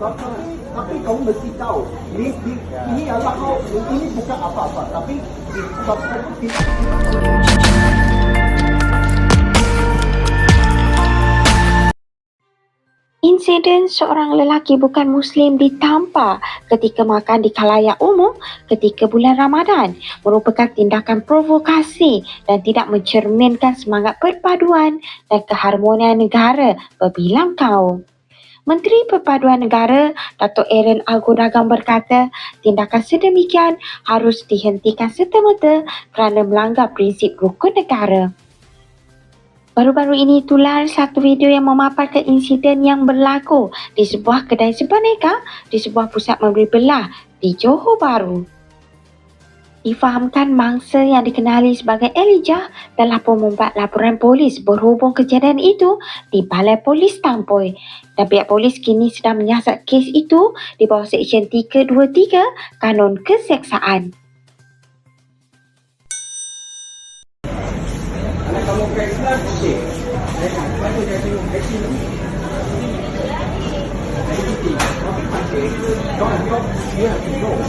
Tapi, tapi kau mesti tahu, ini, ini, ini adalah kau, ini bukan apa-apa. Tapi, Insiden seorang lelaki bukan Muslim ditampar ketika makan di khalayak umum ketika bulan Ramadan merupakan tindakan provokasi dan tidak mencerminkan semangat perpaduan dan keharmonian negara berbilang kaum. Menteri Perpaduan Negara Datuk Aaron Algodagam berkata tindakan sedemikian harus dihentikan serta-merta kerana melanggar prinsip rukun negara. Baru-baru ini tular satu video yang memaparkan insiden yang berlaku di sebuah kedai sebaneka di sebuah pusat membeli belah di Johor Bahru. Difahamkan mangsa yang dikenali sebagai Elijah telah pun membuat laporan polis berhubung kejadian itu di Balai Polis Tampoi dan pihak polis kini sedang menyiasat kes itu di bawah Seksyen 323 Kanun Keseksaan. Anak kamu saya tengok vaksin ni. Dari titik, tapi pakai, kau nak jawab, dia nak jawab.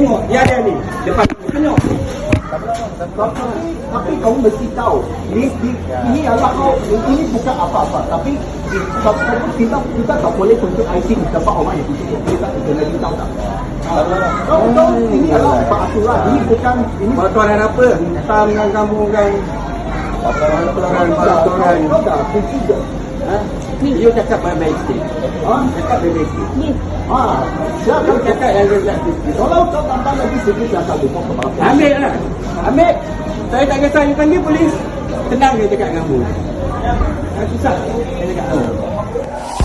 Tengok, dia ada ni. Depan tengok. Tapi, tapi kau mesti tahu ini, ini, ini adalah kau ini bukan apa-apa. Tapi kita kita tak boleh tunjuk IC di tempat orang yang kita kita lagi tahu tak? Kau kau ini adalah peraturan ini bukan ini Peraturan apa? Tak dengan kamu kan? Peraturan Peraturan tak tidak ha? Ni you cakap baik-baik sikit. Ha Cakap baik-baik sikit. Ha You silakan cakap yang baik sikit? Kalau kau tambah lagi sedikit saya akan lupa kepada Ambil lah. Ambil. Saya tak kisah. You panggil polis Tenang dia cakap dengan kamu. Ha, Susah. Dia cakap oh.